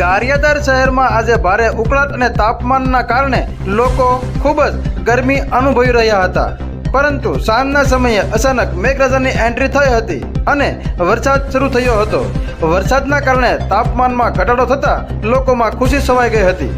ગારિયાદાર શહેરમાં આજે ભારે ઉકળાટ અને તાપમાનના કારણે લોકો ખૂબ જ ગરમી અનુભવી રહ્યા હતા. પરંતુ સાંજના સમયે અચાનક મેઘરાજાની એન્ટ્રી થઈ હતી અને વરસાદ શરૂ થયો હતો. વરસાદના કારણે તાપમાનમાં ઘટાડો થતાં લોકોમાં ખુશી છવાઈ ગઈ હતી.